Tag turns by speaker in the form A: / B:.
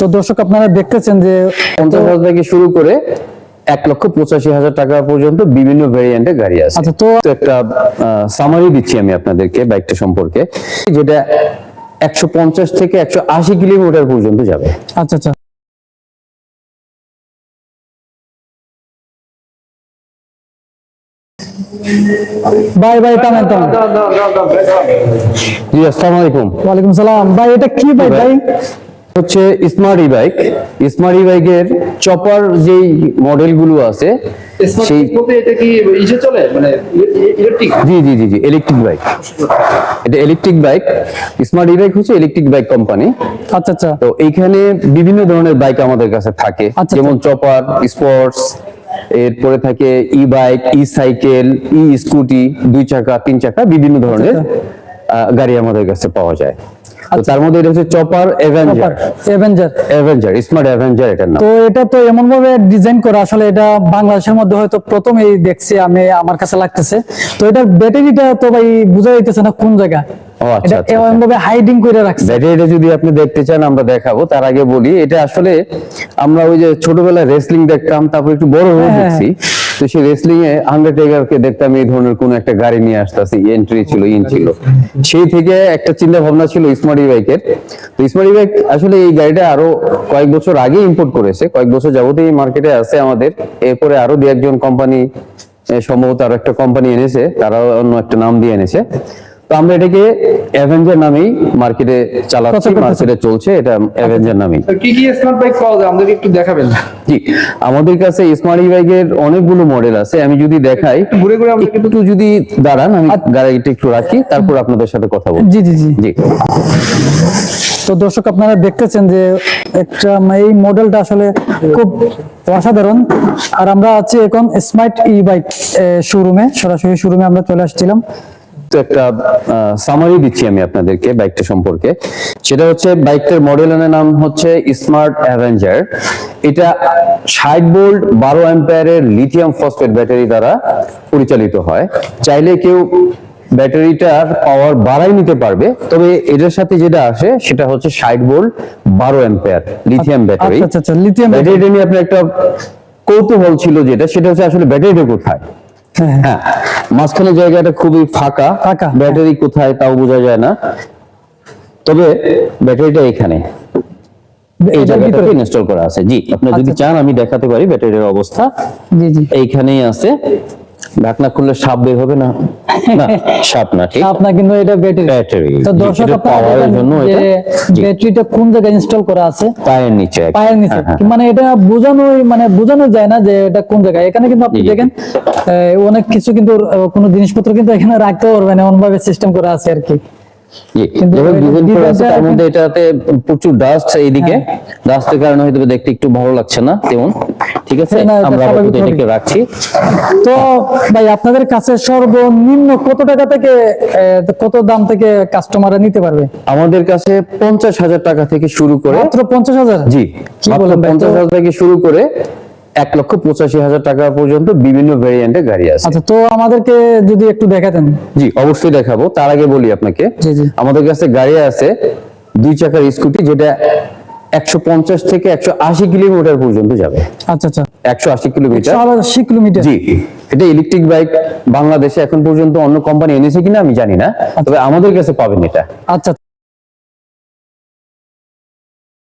A: তো দর্শক আপনারা দেখতেছেন যে
B: পঞ্চাশ হাজার থেকে শুরু করে এক লক্ষ পঁচাশি হাজার টাকা পর্যন্ত বিভিন্ন ভেরিয়েন্টের গাড়ি আছে।
A: আচ্ছা তো
B: একটা সামারি দিচ্ছি আমি আপনাদেরকে বাইকটা সম্পর্কে। যেটা একশো পঞ্চাশ থেকে একশো আশি কিলোমিটার পর্যন্ত যাবে।
A: আচ্ছা আচ্ছা। ভাই ভাই টানেন টানেন।
B: জি আসসালামু আলাইকুম।
A: সালাম। ভাই এটা কি ভাই ভাই
B: হচ্ছে smart e bike smart e বাইকের চপার যেই মডেলগুলো আছে সেই
C: এটা কি ইসে চলে? মানে ইলেকট্রিক
B: জি জি জি জি ইলেকট্রিক বাইক এটা electric bike smart e bike হচ্ছে ইলেকট্রিক বাইক কোম্পানি
A: আচ্ছা আচ্ছা।
B: তো এইখানে বিভিন্ন ধরনের বাইক আমাদের কাছে থাকে।
A: আচ্ছা,
B: যেমন চপার স্পোর্টস এরপরে থাকে e bike e cycle e scooty দুই চাকা তিন চাকা বিভিন্ন ধরনের গাড়ি আমাদের কাছে পাওয়া যায়। তো তার মধ্যে এটা হচ্ছে চপার অ্যাভেঞ্জার স্মার্ট অ্যাভেঞ্জার নাম।
A: তো এটা তো এমন ভাবে ডিজাইন করা আসলে এটা বাংলাদেশের মধ্যে হয়তো প্রথমেই দেখছি আমি আমার কাছে লাগতেছে। তো এটার ব্যাটারিটা তো ভাই বোঝা যাইতেছে না কোন জায়গা।
B: আচ্ছা,
A: এটা
B: আচ্ছা,
A: ভাবে হাইডিং করে রাখছে।
B: ব্যাটারিটা যদি আপনি দেখতে চান আমরা দেখাবো। তার আগে বলি এটা আসলে আমরা ওই যে ছোটবেলায় রেসলিং দেখতাম তারপর একটু বড় হয়ে
A: হ্যাঁ,
B: দেখছি। তো সেই রেসলিং এ দেখতাম এই ধরনের কোন একটা গাড়ি নিয়ে আসতেছে এন্ট্রি ছিল ইন ছিল। সেই থেকে একটা চিন্তা ভাবনা ছিল বাইকের তো বাইক আসলে এই গাড়িটা আরও কয়েক বছর আগে ইম্পোর্ট করেছে, কয়েক বছর যাবতীয় মার্কেটে আছে আমাদের। এরপরে আরও দু একজন কোম্পানি সম্ভবত আরও একটা কোম্পানি এনেছে তারা অন্য একটা নাম দিয়ে এনেছে। তো আমরা এটাকে অ্যাভেঞ্জার নামেই মার্কেটে চালাচ্ছি মার্কেটে চলছে এটা অ্যাভেঞ্জার নামেই।
C: কি কি স্মার্ট বাইক পাওয়া যায়? আমাদেরকে একটু দেখাবেন।
B: জি আমাদের কাছে স্মার্ট বাইকের অনেকগুলো মডেল আছে আমি যদি দেখাই
C: ঘুরে ঘুরে
B: একটু যদি দাঁড়ান আমি গাড়িটা একটু রাখি তারপর আপনাদের সাথে কথা বলব।
A: জি জি জি।
B: জি।
A: তো দর্শক আপনারা দেখতেছেন যে একটা এই মডেলটা আসলে খুব অসাধারণ। আর আমরা আছি এখন স্মার্ট ই বাইক শোরুমে সরাসরি শোরুমে আমরা চলে আসছিলাম।
B: তো একটা সামারি দিচ্ছি আমি আপনাদেরকে বাইকটা সম্পর্কে। সেটা হচ্ছে বাইকটার মডেলের নাম হচ্ছে স্মার্ট অ্যাভেঞ্জার এটা ষাট ভোল্ট বারো অ্যাম্পায়ারের লিথিয়াম ফসফেট ব্যাটারি দ্বারা পরিচালিত হয়। চাইলে কেউ ব্যাটারিটার পাওয়ার বাড়াই নিতে পারবে তবে এটার সাথে যেটা আসে সেটা হচ্ছে ষাট ভোল্ট বারো অ্যাম্পায়ার লিথিয়াম ব্যাটারি
A: আচ্ছা আচ্ছা আচ্ছা লিথিয়াম
B: ব্যাটারিটা নিয়ে আপনার একটা কৌতূহল ছিল যেটা সেটা হচ্ছে আসলে ব্যাটারিটা কোথায়?
A: হ্যাঁ।
B: হ্যাঁ মাঝখানে জায়গাটা খুবই ফাঁকা।
A: ফাঁকা,
B: ব্যাটারি কোথায় তাও বোঝা যায় না। তবে ব্যাটারিটা এখানে। এই জায়গাটাতে ইনস্টল করা আছে। জি আপনি যদি
A: আচ্ছা।
B: চান আমি দেখাতে পারি ব্যাটারির অবস্থা।
A: জি জি।
B: এইখানেই আছে। ঢাকনা খুললে সাপ বের হবে না। সাপ না ঠিক?
A: কিন্তু এটা ব্যাটারি
B: ব্যাটারি
A: তো দর্শক দেখেন
B: জন্য এটা
A: ব্যাটারিটা কোন জায়গায় ইনস্টল করা আছে?
B: পায়ের নিচে
A: পায়ের নিচে।
B: হ্যাঁ, হ্যাঁ।
A: মানে এটা বোঝানো মানে বোঝানো যায় না যে এটা কোন জায়গায়। এখানে কিন্তু আপনি। দেখেন অনেক কিছু কিন্তু কোন কোনো জিনিসপত্র কিন্তু এখানে রাখতে পারবেন এমন ভাবে সিস্টেম করা আছে আর কি।
B: তার মধ্যে এটাতে প্রচুর ডাস্ট এইদিকে
A: হ্যাঁ।
B: ডাস্টের কারণে হয়তো দেখতে একটু ভালো লাগছে না তেমন। ঠিক আছে আমরা আপাতত এটাকে রাখছি।
A: তো ভাই আপনাদের কাছে সর্বনিম্ন কত টাকা থেকে কত দাম থেকে কাস্টমাররা নিতে পারবে?
B: আমাদের কাছে পঞ্চাশ হাজার টাকা থেকে শুরু করে
A: মাত্র পঞ্চাশ হাজার?
B: জি মাত্র পঞ্চাশ হাজার থেকে শুরু করে এক লক্ষ পঁচাশি হাজার টাকা পর্যন্ত বিভিন্ন ভেরিয়েন্টের গাড়ি আছে।
A: আচ্ছা তো আমাদেরকে যদি একটু দেখাতেন।
B: জি অবশ্যই দেখাবো। তার আগে বলি আপনাকে। আমাদের কাছে গাড়ি আছে দুই চাকার স্কুটি যেটা একশো পঞ্চাশ থেকে একশো আশি কিলোমিটার পর্যন্ত যাবে।
A: আচ্ছা আচ্ছা।
B: একশো আশি কিলোমিটার।
A: আশি কিলোমিটার?
B: জি এটা ইলেকট্রিক বাইক বাংলাদেশে এখন পর্যন্ত অন্য কোম্পানি এনেছে কিনা আমি জানি না তবে আমাদের কাছে পাবেন এটা।
A: আচ্ছা।